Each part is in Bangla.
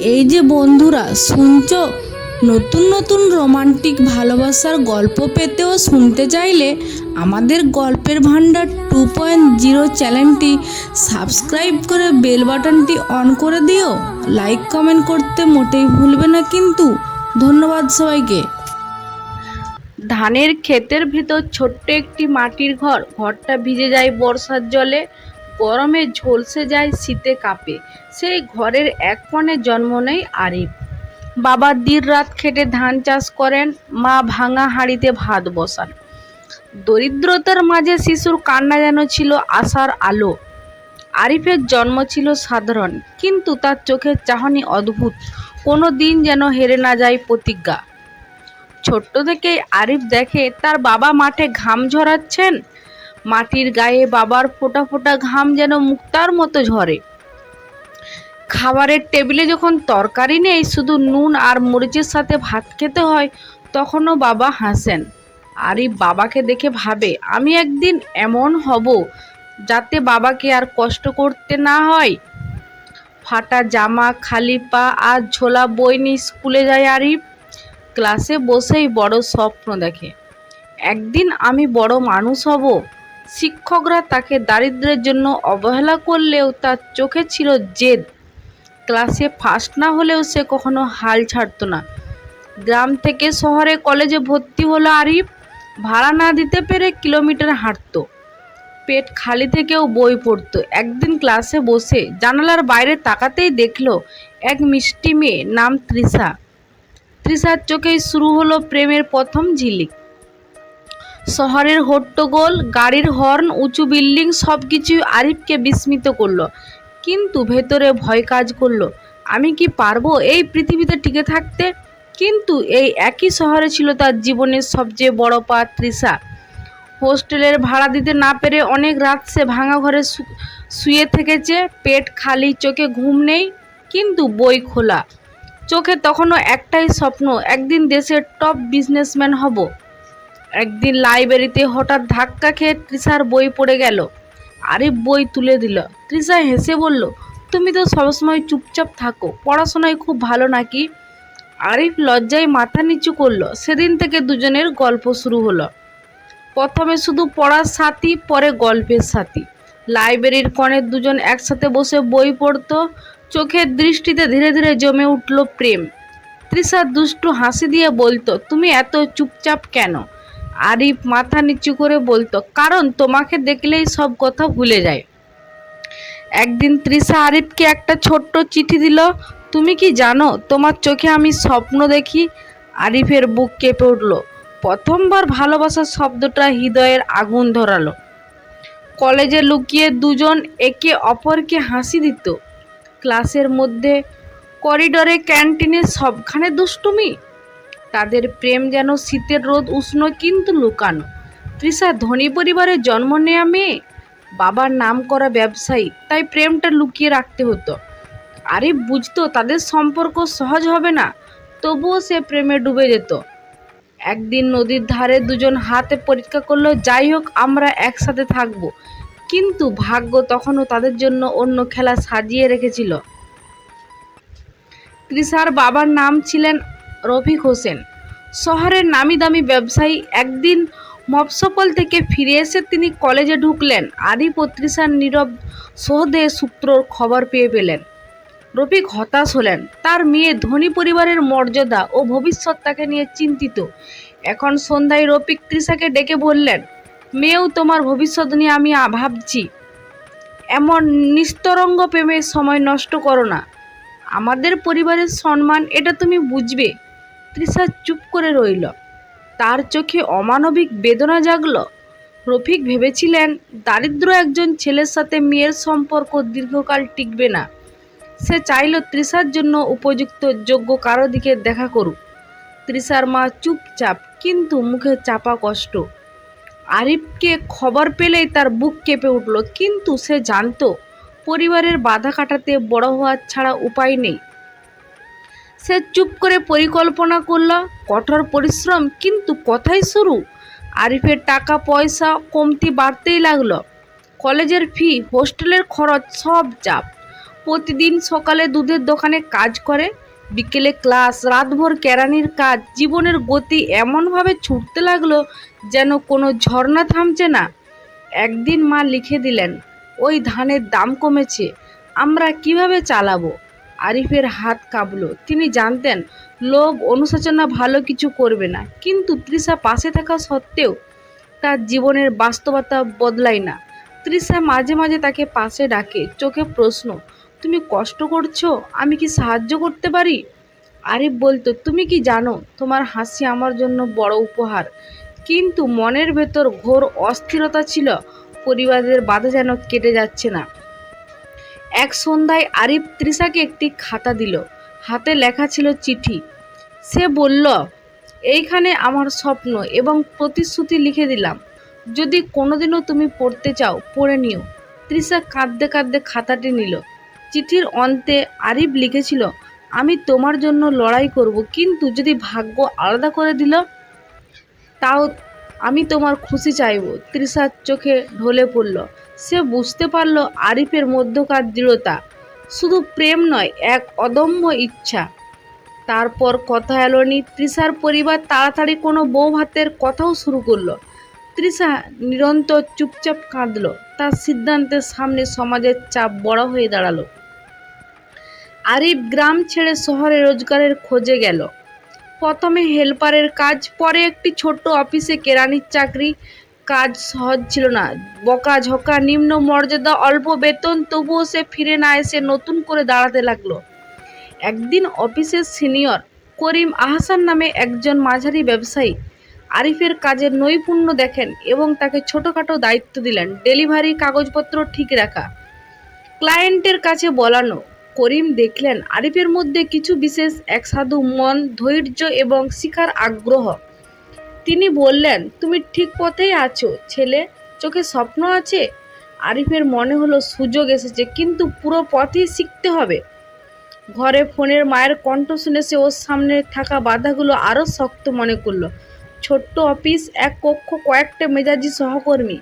এই যে বন্ধুরা, শুনছ? নতুন নতুন রোমান্টিক ভালোবাসার গল্প পেতে ও শুনতে চাইলে আমাদের গল্পের ভাণ্ডার টু পয়েন্ট জিরো চ্যানেলটি সাবস্ক্রাইব করে বেল বাটনটি অন করে দিও। লাইক, কমেন্ট করতে মোটেই ভুলবে না কিন্তু। ধন্যবাদ সবাইকে। ধানের ক্ষেতের ভেতর ছোট্ট একটি মাটির ঘর, ঘরটা ভিজে যায় বর্ষার জলে। গরমে ঝলসে যায় শীতে কাঁপে। সেই ঘরের এক কোণে জন্ম নেয় আরিফ। বাবা দিন রাত খেটে ধান চাষ করেন, মা ভাঙা হাঁড়িতে ভাত বসান। দরিদ্রতার মাঝে শিশুর কান্না যেন ছিল আশার আলো। আরিফের জন্ম ছিল সাধারণ, কিন্তু তার চোখের চাহনি অদ্ভুত। কোনো দিন যেন হেরে না যায় প্রতিজ্ঞা। ছোট্ট থেকেই আরিফ দেখে, তার বাবা মাঠে ঘাম ঝরাচ্ছেন? মাটির গায়ে বাবার ফোঁটা ফোটা ঘাম যেন মুক্তার মতো ঝরে। খাবারের টেবিলে যখন তরকারি নেই, শুধু নুন আর মরিচের সাথে ভাত খেতে হয়, তখনও বাবা হাসেন। আরিফ বাবাকে দেখে ভাবে, আমি একদিন এমন হব যাতে বাবাকে আর কষ্ট করতে না হয়। ফাটা জামা, খালি পা আর ঝোলা বই নিয়ে স্কুলে যায় আরিফ। ক্লাসে বসেই বড় স্বপ্ন দেখে। একদিন আমি বড় মানুষ হব শিক্ষকরা তাকে দারিদ্র্যের জন্য অবহেলা করলেও তার চোখে ছিল জেদ। ক্লাসে ফার্স্ট না হলেও সে কখনো হাল ছাড়তো না। গ্রাম থেকে শহরে কলেজে ভর্তি হলো আরিফ, ভাড়া না দিতে পেরে কিলোমিটার হাঁটতো। পেট খালি থেকেও বই পড়তো। একদিন ক্লাসে বসে জানালার বাইরে তাকাতেই দেখল এক মিষ্টি মেয়ে, নাম তৃষা তৃষার চোখেই শুরু হলো প্রেমের প্রথম ঝিলিক। শহরের হট্টগোল, গাড়ির হর্ন, উঁচু বিল্ডিং সব কিছুই আরিফকে বিস্মিত করল। কিন্তু ভেতরে ভয় কাজ করল। আমি কি পারব এই পৃথিবীতে টিকে থাকতে? কিন্তু এই একই শহরে ছিল তার জীবনের সবচেয়ে বড় পা তৃষা। হোস্টেলের ভাড়া দিতে না পেরে অনেক রাত সে ভাঙা ঘরে শুয়ে থেকেছে। পেট খালি, চোখে ঘুম নেই, কিন্তু বই খোলা। চোখে তখনও একটাই স্বপ্ন, একদিন দেশের টপ বিজনেসম্যান হব। একদিন লাইব্রেরিতে হঠাৎ ধাক্কা খেয়ে তৃষার বই পড়ে গেল। আরিফ বই তুলে দিল। তৃষা হেসে বলল, তুমি তো সবসময় চুপচাপ থাকো, পড়াশোনায় খুব ভালো নাকি? আরিফ লজ্জায় মাথা নিচু করল। সেদিন থেকে দুজনের গল্প শুরু হলো। প্রথমে শুধু পড়ার সাথী, পরে গল্পের সাথী। লাইব্রেরির কোণে দুজন একসাথে বসে বই পড়তো। চোখের দৃষ্টিতে ধীরে ধীরে জমে উঠল প্রেম। তৃষা দুষ্টু হাসি দিয়ে বলতো, তুমি এত চুপচাপ কেন? আরিফ মাথা নিচু করে বলতো, কারণ তোমাকে দেখলেই সব কথা ভুলে যায়। একদিন তৃষা আরিফকে একটা ছোট্ট চিঠি দিল, তুমি কি জানো, তোমার চোখে আমি স্বপ্ন দেখি? আরিফের বুক কেঁপে উঠল। প্রথমবার ভালোবাসার শব্দটা হৃদয়ের আগুন ধরালো। কলেজে লুকিয়ে দুজন একে অপরকে হাসি দিত। ক্লাসের মধ্যে করিডোরে ক্যান্টিনে সবখানে দুষ্টুমি। তাদের প্রেম যেন শীতের রোদ উষ্ণ কিন্তু লুকানো। তৃষা, ধনী পরিবারে জন্ম নেয়া মেয়ে? বাবার নাম করা ব্যবসায়ী, তাই প্রেমটা লুকিয়ে রাখতে হতো। আরে বুঝতো, তাদের সম্পর্ক সহজ হবে না, তবুও সে প্রেমে ডুবে যেত। একদিন নদীর ধারে দুজন হাতে পরীক্ষা করল, যাই হোক, আমরা একসাথে থাকব। কিন্তু ভাগ্য তখনও তাদের জন্য অন্য খেলা সাজিয়ে রেখেছিল। তৃষার বাবার নাম ছিলেন রফিক হোসেন। শহরের নামি দামি ব্যবসায়ী একদিন মফসফল থেকে ফিরে এসে তিনি কলেজে ঢুকলেন। ও তৃষার নীরব সহদে সূত্রর খবর পেয়ে পেলেন। রফিক হতাশ হলেন। তার মেয়ে ধনী পরিবারের মর্যাদা ও ভবিষ্যৎ তাকে নিয়ে চিন্তিত। এখন সন্ধ্যায় রফিক তৃষাকে ডেকে বললেন, মেয়েও তোমার ভবিষ্যৎ নিয়ে আমি ভাবছি। এমন নিস্তরঙ্গ প্রেমের সময় নষ্ট করো না। আমাদের পরিবারের সম্মান এটা তুমি বুঝবে। তৃষা চুপ করে রইল। তার চোখে অমানবিক বেদনা জাগল। রফিক ভেবেছিলেন দারিদ্র একজন ছেলের সাথে মেয়ের সম্পর্ক দীর্ঘকাল টিকবে না। সে চাইল তৃষার জন্য উপযুক্ত যোগ্য কারও দিকে দেখা করুক। তৃষার মা চুপচাপ, কিন্তু মুখে চাপা কষ্ট। আরিফকে খবর পেলেই তার বুক কেঁপে উঠল, কিন্তু সে জানতো, পরিবারের বাধা কাটাতে বড় হওয়ার ছাড়া উপায় নেই। সে চুপ করে পরিকল্পনা করল। কঠোর পরিশ্রম, কিন্তু কথাই শুরু। আরিফের টাকা, পয়সা, কমতি বাড়তেই লাগল। কলেজের ফি, হোস্টেলের খরচ, সব চাপ। প্রতিদিন সকালে দুধের দোকানে কাজ করে, বিকেলে ক্লাস, রাতভর কেরানির কাজ, জীবনের গতি এমনভাবে ছুটতে লাগল যেন কোনো ঝর্ণা থামছে না। একদিন মা লিখে দিলেন, ওই ধানের দাম কমেছে, আমরা কীভাবে চালাবো? আরিফের হাত কাঁপলো। তিনি জানতেন, লোভ অনুশোচনা ভালো কিছু করবে না। কিন্তু তৃষা পাশে থাকা সত্ত্বেও তার জীবনের বাস্তবতা বদলায় না। তৃষা মাঝে মাঝে তাকে পাশে ডাকে, চোখে প্রশ্ন, তুমি কষ্ট করছ? আমি কি সাহায্য করতে পারি? আরিফ বলতো, তুমি কি জানো, তোমার হাসি আমার জন্য বড় উপহার। কিন্তু মনের ভেতর ঘোর অস্থিরতা ছিল, পরিবারের বাধা যেন কেটে যাচ্ছে না। এক সন্ধ্যায় আরিফ তৃষাকে একটি খাতা দিল। হাতে লেখা ছিল চিঠি। সে বলল, এইখানে আমার স্বপ্ন এবং প্রতিশ্রুতি লিখে দিলাম। যদি কোনোদিনও তুমি পড়তে চাও, পড়ে নিও। তৃষা কাঁদতে কাঁদতে খাতাটি নিল। চিঠির অন্তে আরিফ লিখেছিল, আমি তোমার জন্য লড়াই করব, কিন্তু যদি ভাগ্য আলাদা করে দিল, তাও আমি তোমার খুশি চাইব। তৃষার চোখে ঢলে পড়ল। সে বুঝতে পারল আরিফের মধ্যকার দৃঢ়তা। শুধু প্রেম নয়, এক অদম্য ইচ্ছা। তারপর কথা এলো নি তৃষার পরিবার তাড়াতাড়ি কোনো বউ ভাতের কথাও শুরু করল। তৃষা নিরন্তর চুপচাপ কাঁদল। তার সিদ্ধান্তের সামনে সমাজের চাপ বড় হয়ে দাঁড়াল। আরিফ গ্রাম ছেড়ে শহরে রোজগারের খোঁজে গেল। প্রথমে হেল্পারের কাজ, পরে একটি ছোট্ট অফিসে কেরানির চাকরি কাজ সহজ ছিল না। বকা ঝকা নিম্ন মর্যাদা, অল্প বেতন, তবুও সে ফিরে না এসে নতুন করে দাঁড়াতে লাগল। একদিন অফিসের সিনিয়র করিম আহসান নামে একজন মাঝারি ব্যবসায়ী আরিফের কাজের নৈপুণ্য দেখেন এবং তাকে ছোটোখাটো দায়িত্ব দিলেন, ডেলিভারি কাগজপত্র ঠিক রাখা। ক্লায়েন্টের কাছে বলানো, করিম দেখলেন আরিফের মধ্যে কিছু বিশেষ এক সাধু মন, ধৈর্য এবং শিখার আগ্রহ। তিনি বললেন, তুমি ঠিক পথেই আছো, ছেলে। চোখে স্বপ্ন আছে? আরিফের মনে হলো সুযোগ এসেছে, কিন্তু পুরো পথেই শিখতে হবে। ঘরে ফোনের মায়ের কণ্ঠ শুনে সে ওর সামনে থাকা বাধাগুলো আরও শক্ত মনে করল। ছোট্ট অফিস, এক কক্ষ, কয়েকটা মেজাজি সহকর্মী,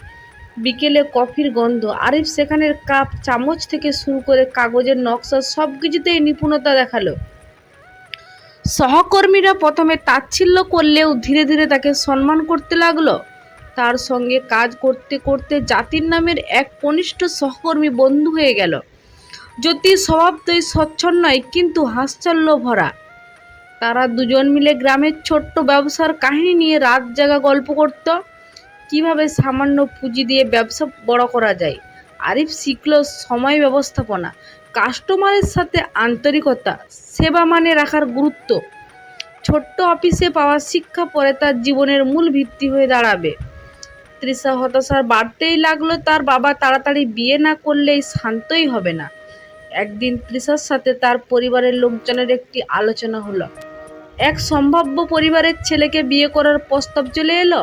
বিকেলে কফির গন্ধ। আরিফ সেখানের কাপ, চামচ থেকে শুরু করে কাগজের নকশা সব কিছুতেই নিপুণতা দেখাল। সহকর্মীরা প্রথমে তাচ্ছিল্য করলেও ধীরে ধীরে তাকে সম্মান করতে লাগল। তার সঙ্গে কাজ করতে করতে জাতির নামের এক কনিষ্ঠ সহকর্মী বন্ধু হয়ে গেল। জ্যোতি স্বভাবতই স্বচ্ছন্দ নয়, কিন্তু হাস্যল্য ভরা তারা দুজন মিলে গ্রামের ছোট্ট ব্যবসার কাহিনী নিয়ে রাত জাগা গল্প করত। কীভাবে সামান্য পুঁজি দিয়ে ব্যবসা বড় করা যায়? আরিফ শিখল সময় ব্যবস্থাপনা। কাস্টমারের সাথে আন্তরিকতা, সেবা মানে রাখার গুরুত্ব। ছোট্ট অফিসে পাওয়া শিক্ষা পরে তার জীবনের মূল ভিত্তি হয়ে দাঁড়াবে। তৃষা হতাশার বাড়তেই লাগল, তার বাবা তাড়াতাড়ি বিয়ে না করলেই শান্তই হবে না। একদিন তৃষার সাথে তার পরিবারের লোকজনের একটি আলোচনা হলো। এক সম্ভাব্য পরিবারের ছেলেকে বিয়ে করার প্রস্তাব চলে এলো।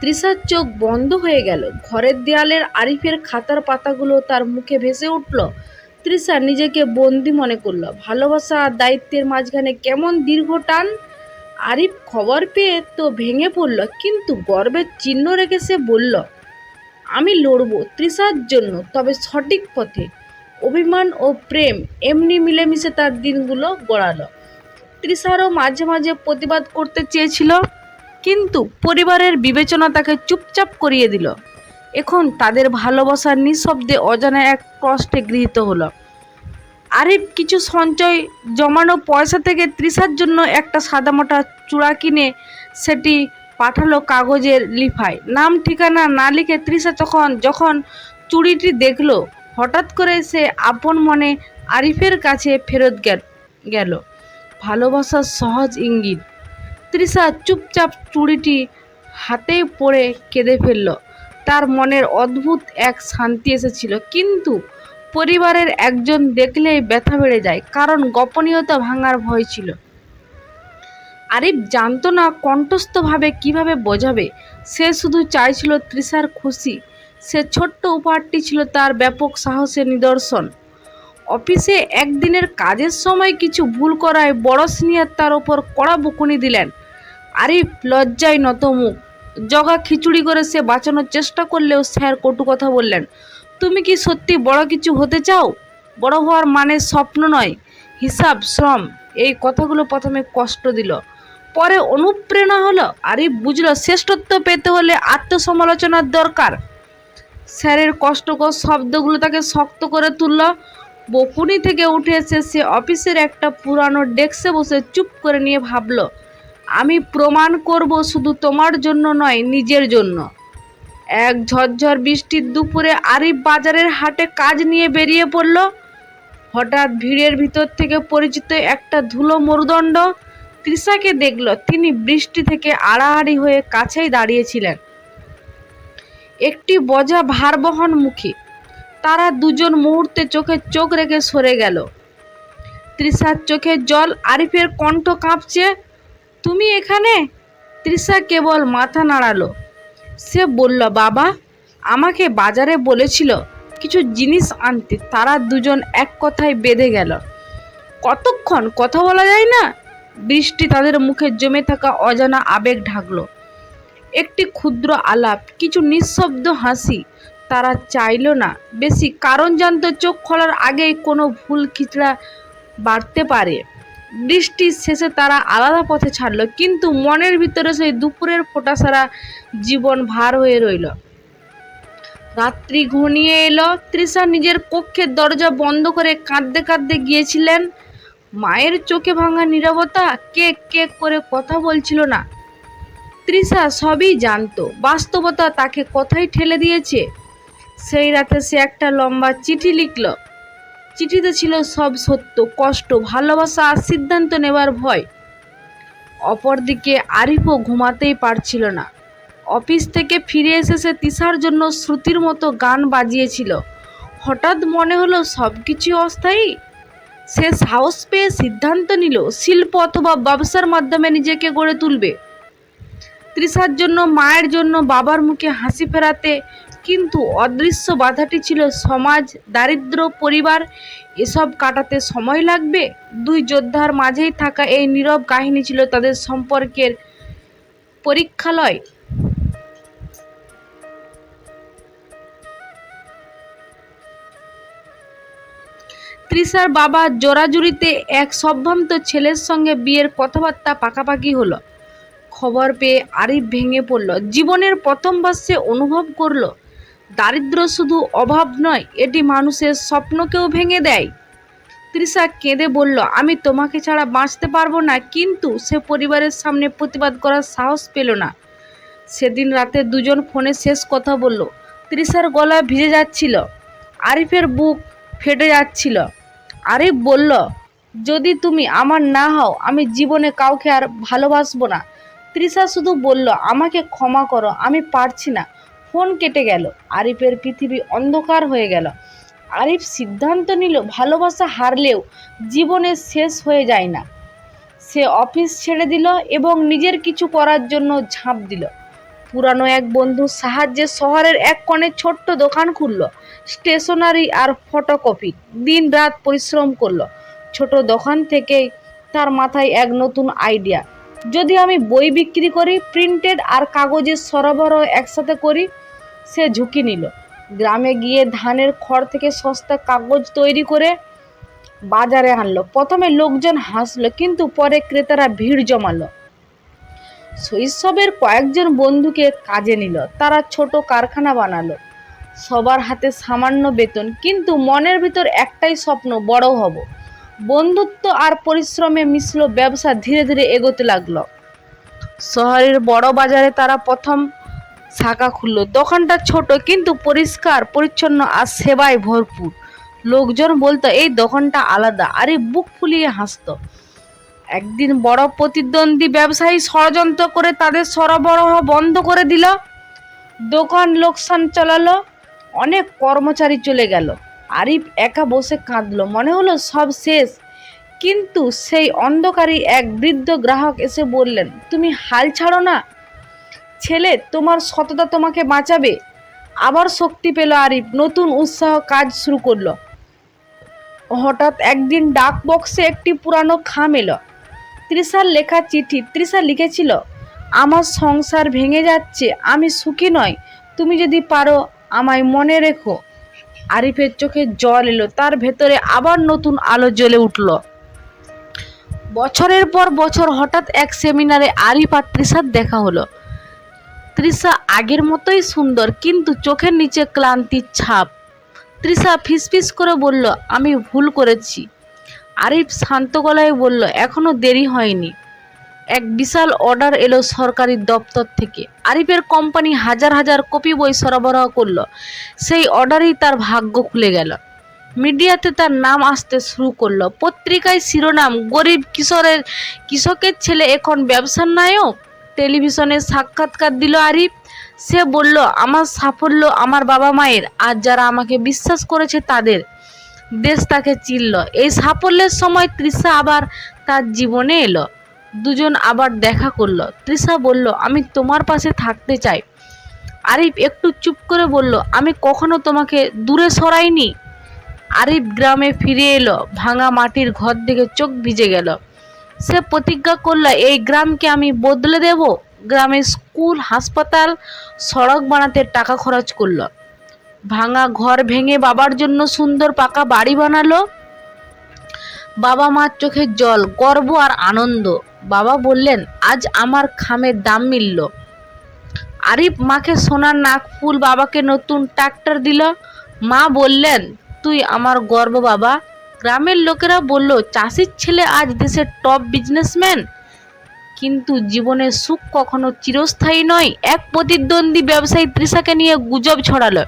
তৃষার চোখ বন্ধ হয়ে গেল। ঘরের দেয়ালের আরিফের খাতার পাতাগুলো তার মুখে ভেসে উঠল। তৃষা নিজেকে বন্দি মনে করল। ভালোবাসা আর দায়িত্বের মাঝখানে কেমন দীর্ঘ টান? আরিফ খবর পেয়ে তো ভেঙে পড়ল, কিন্তু গর্বের চিহ্ন রেখে সে বলল, আমি লড়বো তৃষার জন্য, তবে সঠিক পথে। অভিমান ও প্রেম এমনি মিলেমিশে তার দিনগুলো গড়ালো। তৃষারও মাঝে মাঝে প্রতিবাদ করতে চেয়েছিল। কিন্তু পরিবারের বিবেচনা তাকে চুপচাপ করিয়ে দিল। এখন তাদের ভালোবাসার নিঃশব্দে অজানা এক কষ্টে গৃহীত হলো। আরিফ কিছু সঞ্চয়, জমানো পয়সা থেকে তৃষার জন্য একটা সাদামাটা চূড়া কিনে সেটি পাঠালো কাগজের লিফায়। নাম, ঠিকানা না লিখে তৃষা তখন, যখন চুড়িটি দেখল, হঠাৎ করে সে আপন মনে আরিফের কাছে ফেরত গেল। ভালোবাসার সহজ ইঙ্গিত। তৃষা চুপচাপ চুড়িটি হাতে পড়ে কেঁদে ফেলল। তার মনের অদ্ভুত এক শান্তি এসেছিল। কিন্তু পরিবারের একজন দেখলেই ব্যথা বেড়ে যায়, কারণ গোপনীয়তা ভাঙার ভয় ছিল। আরিফ জানতো না কণ্ঠস্থভাবে কীভাবে বোঝাবে। সে শুধু চাইছিল তৃষার খুশি। সে ছোট্ট উপহারটি ছিল তার ব্যাপক সাহসের নিদর্শন। অফিসে একদিনের কাজের সময় কিছু ভুল করায় বড় সিনিয়র তার ওপর কড়া বকুনি দিলেন। আরিফ লজ্জায় নত মুখ। জগা খিচুড়ি করে সে বাঁচানোর চেষ্টা করলেও স্যার কটু কথা বললেন, তুমি কি সত্যি বড় কিছু হতে চাও? বড় হওয়ার মানে স্বপ্ন নয়, হিসাব, শ্রম। এই কথাগুলো প্রথমে কষ্ট দিল। পরে অনুপ্রেরণা হলো আরিফ বুঝলো, শ্রেষ্ঠত্ব পেতে হলে আত্মসমালোচনার দরকার। স্যারের কষ্টকর শব্দগুলো তাকে শক্ত করে তুলল বকুনি থেকে উঠে এসে সে অফিসের একটা পুরানো ডেস্কে বসে চুপ করে নিয়ে ভাবলো আমি প্রমাণ করব শুধু তোমার জন্য নয় নিজের জন্য এক ঝরঝর বৃষ্টির দুপুরে আরিফ বাজারের হাটে কাজ নিয়ে বেরিয়ে পড়ল হঠাৎ ভিড়ের ভিতর থেকে পরিচিত একটা ধুলো মরুদণ্ড তৃষাকে দেখল। তিনি বৃষ্টি থেকে আড়াআড়ি হয়ে কাছেই দাঁড়িয়েছিলেন একটি বজা ভারবহন মুখী তারা দুজন মুহূর্তে চোখে চোখ রেখে সরে গেল। তৃষার চোখে জল আরিফের কণ্ঠ কাঁপছে, তুমি এখানে? তৃষা কেবল মাথা নাড়ালো। সে বলল, বাবা, আমাকে বাজারে বলেছিল কিছু জিনিস আনতে। তারা দুজন এক কথায় বেঁধে গেল। কতক্ষণ কথা বলা যায় না? বৃষ্টি তাদের মুখে জমে থাকা অজানা আবেগ ঢাকলো। একটি ক্ষুদ্র আলাপ, কিছু নিঃশব্দ হাসি তারা চাইলো না। বেশি কারণ জানতো চোখ খোলার আগেই কোনো ভুল খিচড়া বাড়তে পারে। বৃষ্টির শেষে তারা আলাদা পথে ছাড়লো, কিন্তু মনের ভিতরে সেই দুপুরের ফোঁটা সারা জীবন ভার হয়ে রইল। রাত্রি ঘনিয়ে এলো, তৃষা নিজের কক্ষের দরজা বন্ধ করে কাঁদতে কাঁদতে গিয়েছিলেন। মায়ের চোখে ভাঙা নীরবতা কেক কেক করে কথা বলছিল না। তৃষা সবই জানতো, বাস্তবতা তাকে কথাই ঠেলে দিয়েছে। সেই রাতে সে একটা লম্বা চিঠি লিখল। চিঠিতে ছিল সব সত্য, কষ্ট, ভালোবাসা আর সিদ্ধান্ত নেবার ভয়। অপরদিকে আরিফও ঘুমাতেই পারছিল না। অফিস থেকে ফিরে এসে সে তিসার জন্য শ্রুতির মতো গান বাজিয়েছিল। হঠাৎ মনে হলো সব কিছু অস্থায়ী। সে সাহস পেয়ে সিদ্ধান্ত নিল, শিল্প অথবা ব্যবসার মাধ্যমে নিজেকে গড়ে তুলবে। তৃষার জন্য, মায়ের জন্য, বাবার মুখে হাসি ফেরাতে কিন্তু অদৃশ্য বাধাটি ছিল সমাজ, দারিদ্র, পরিবার। এসব কাটাতে সময় লাগবে? দুই যোদ্ধার মাঝেই থাকা এই নীরব কাহিনী ছিল তাদের সম্পর্কের পরীক্ষালয়। তৃষার বাবা জোরাজুরিতে এক সম্ভ্রান্ত ছেলের সঙ্গে বিয়ের কথাবার্তা পাকাপাকি হলো। খবর পেয়ে আরিফ ভেঙে পড়ল। জীবনের প্রথম বর্ষে অনুভব করল দারিদ্র শুধু অভাব নয়, এটি মানুষের স্বপ্নকেও ভেঙে দেয়। তৃষা কেঁদে বলল, আমি তোমাকে ছাড়া বাঁচতে পারব না। কিন্তু সে পরিবারের সামনে প্রতিবাদ করার সাহস পেল না। সেদিন রাতে দুজন ফোনে শেষ কথা বলল, তৃষার গলা ভিজে যাচ্ছিল, আরিফের বুক ফেটে যাচ্ছিল। আরিফ বলল, যদি তুমি আমার না হও, আমি জীবনে কাউকে আর ভালোবাসবো না। তৃষা শুধু বলল, আমাকে ক্ষমা করো, আমি পারছি না। ফোন কেটে গেল। আরিফের পৃথিবী অন্ধকার হয়ে গেল। আরিফ সিদ্ধান্ত নিল, ভালোবাসা হারলেও জীবনে শেষ হয়ে যায় না। সে অফিস ছেড়ে দিল এবং নিজের কিছু করার জন্য ঝাঁপ দিল। পুরানো এক বন্ধুর সাহায্যে শহরের এক কোণে ছোট্ট দোকান খুলল। স্টেশনারি আর ফটোকপি দিন রাত পরিশ্রম করল। ছোট দোকান থেকেই তার মাথায় এক নতুন আইডিয়া যদি আমি বই বিক্রি করি প্রিন্টেড আর কাগজের সরবরাহ একসাথে করি, সে ঝুঁকি নিল। গ্রামে গিয়ে ধানের খড় থেকে সস্তা কাগজ তৈরি করে বাজারে আনলো। প্রথমে লোকজন হাসলো, কিন্তু পরে ক্রেতারা ভিড় জমালো। শৈশবের কয়েকজন বন্ধুকে কাজে নিল। তারা ছোট কারখানা বানালো। সবার হাতে সামান্য বেতন, কিন্তু মনের ভিতর একটাই স্বপ্ন, বড় হব। বন্ধুত্ব আর পরিশ্রমে মিশল ব্যবসা ধীরে ধীরে এগোতে লাগল। শহরের বড় বাজারে তারা প্রথম শাখা খুললো। দোকানটা ছোট কিন্তু পরিষ্কার, পরিচ্ছন্ন আর সেবায় ভরপুর। লোকজন বলতো, এই দোকানটা আলাদা। আরে বুক ফুলিয়ে হাসতো। একদিন বড় প্রতিদ্বন্দ্বী ব্যবসায়ী ষড়যন্ত্র করে তাদের সরবরাহ বন্ধ করে দিল। দোকান লোকসান চালালো। অনেক কর্মচারী চলে গেল। আরিফ একা বসে কাঁদলো, মনে হলো সব শেষ। কিন্তু সেই অন্ধকারী এক বৃদ্ধ গ্রাহক এসে বললেন, তুমি হাল ছাড়ো না। ছেলে, তোমার সততা তোমাকে বাঁচাবে। আবার শক্তি পেল আরিফ, নতুন উৎসাহ কাজ শুরু করল। হঠাৎ একদিন ডাক বক্সে একটি পুরানো খাম এলো। তৃষার লেখা চিঠি, তৃষা লিখেছিল, আমার সংসার ভেঙে যাচ্ছে, আমি সুখী নয় তুমি যদি পারো, আমায় মনে রেখো। আরিফের চোখে জল এলো। তার ভেতরে আবার নতুন আলো জ্বলে উঠল। বছরের পর বছর হঠাৎ এক সেমিনারে আরিফ আর তৃষার দেখা হলো। তৃষা আগের মতোই সুন্দর, কিন্তু চোখের নিচে ক্লান্তির ছাপ। তৃষা ফিসফিস করে বলল, আমি ভুল করেছি। আরিফ শান্ত গলায় বলল, এখনও দেরি হয়নি। এক বিশাল অর্ডার এলো সরকারি দপ্তর থেকে। আরিফের কোম্পানি হাজার হাজার কপি বই সরবরাহ করল। সেই অর্ডারেই তার ভাগ্য খুলে গেল। মিডিয়াতে তার নাম আসতে শুরু করল। পত্রিকায় শিরোনাম, গরিব কিশোরের, কৃষকের ছেলে এখন ব্যবসার নায়ক? টেলিভিশনে সাক্ষাৎকার দিল আরিফ। সে বলল, আমার সাফল্য আমার বাবা মায়ের, আর যারা আমাকে বিশ্বাস করেছে তাদের। দেশ তাকে চিনল। এই সাফল্যের সময় তৃষা আবার তার জীবনে এলো। দুজন আবার দেখা করল। তৃষা বলল, আমি তোমার পাশে থাকতে চাই। আরিফ একটু চুপ করে বলল, আমি কখনো তোমাকে দূরে সরাইনি। আরিফ গ্রামে ফিরে এলো, ভাঙা মাটির ঘর দেখে চোখ ভিজে গেল। সে প্রতিজ্ঞা করল, এই গ্রামকে আমি বদলে দেব। গ্রামে স্কুল, হাসপাতাল, সড়ক বানাতে টাকা খরচ করল। ভাঙা ঘর ভেঙে বাবার জন্য সুন্দর পাকা বাড়ি বানালো। বাবা মার চোখে জল, গর্ব আর আনন্দ। বাবা বললেন, আজ আমার খামের দাম মিলল। আরিফ মাকে সোনার নাক ফুল বাবাকে নতুন ট্রাক্টর দিল। মা বললেন, তুই আমার গর্ব বাবা। গ্রামের লোকেরা বলল, চাষির ছেলে আজ দেশের টপ বিজনেসম্যান কিন্তু জীবনের সুখ কখনো চিরস্থায়ী নয়। এক প্রতিদ্বন্দ্বী ব্যবসায়ী তৃষাকে নিয়ে গুজব ছড়ালো।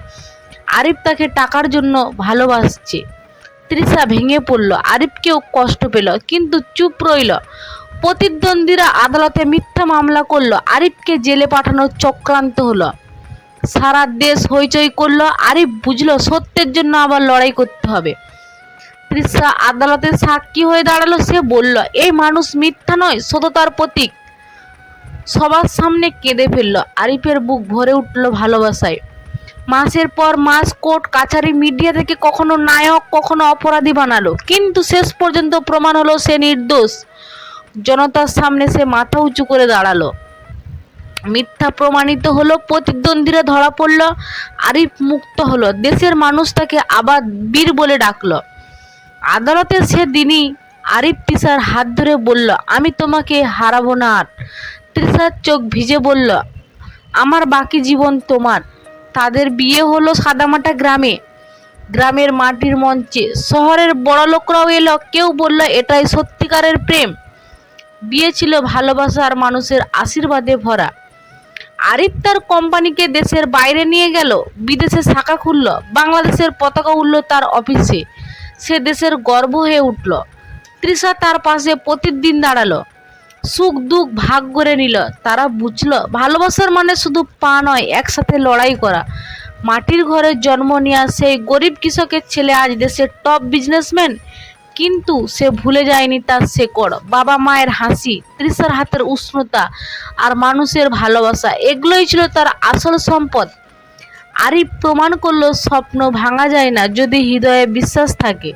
আরিফ তাকে টাকার জন্য ভালোবাসছে। তৃষা ভেঙে পড়ল। আরিফকেও কষ্ট পেল, কিন্তু চুপ রইল। প্রতিদ্বন্দ্বীরা আদালতে মিথ্যা মামলা করল, আরিফকে জেলে পাঠানোর চক্রান্ত হলো। সারা দেশ হইচই করল, আরিফ বুঝলো সত্যের জন্য আবার লড়াই করতে হবে। তৃষা আদালতে সাক্ষী হয়ে দাঁড়াল, সে বলল, এই মানুষ মিথ্যা নয়, সততার প্রতীক। সবার সামনে কেঁদে ফেলল, আরিফের বুক ভরে উঠল ভালোবাসায়। মাসের পর মাস কোর্ট, কাছারি মিডিয়া থেকে কখনো নায়ক, কখনো অপরাধী বানালো, কিন্তু শেষ পর্যন্ত প্রমাণ হলো সে নির্দোষ। জনতার সামনে সে মাথা উঁচু করে দাঁড়াল। মিথ্যা প্রমাণিত হলো, প্রতিদ্বন্দ্বীরা ধরা পড়ল, আরিফ মুক্ত হলো, দেশের মানুষ তাকে আবার বীর বলে ডাকলো। আদালতে সে দিনই আরিফ তৃষার হাত ধরে বলল, আমি তোমাকে হারাবো না আর। তৃষার চোখ ভিজে বলল, আমার বাকি জীবন তোমার। তাদের বিয়ে হলো সাদামাটা গ্রামে। গ্রামের মাটির মঞ্চে শহরের বড় লোকরাও এলো। কেউ বলল, এটাই সত্যিকারের প্রেম। বিয়ে ছিল ভালোবাসা আর মানুষের আশীর্বাদে ভরা। আরিফ তার কোম্পানিকে দেশের বাইরে নিয়ে গেল, বিদেশে শাখা খুলল, বাংলাদেশের পতাকা উঠল তার অফিসে। সে দেশের গর্ব হয়ে উঠল। তৃষা তার পাশে প্রতিদিন দাঁড়াল। সুখ দুঃখ ভাগ করে নিল। তারা বুঝলো, ভালোবাসার মানে শুধু পা নয়, একসাথে লড়াই করা। মাটির ঘরে জন্ম নেওয়া সেই গরিব কৃষকের ছেলে আজ দেশের টপ বিজনেসম্যান কিন্তু সে ভুলে যায়নি তার শেকড়। বাবা মায়ের হাসি, তৃষার হাতের উষ্ণতা আর মানুষের ভালোবাসা, এগুলোই ছিল তার আসল সম্পদ। আরিফ প্রমাণ করল, স্বপ্ন ভাঙা যায় না যদি হৃদয়ে বিশ্বাস থাকে।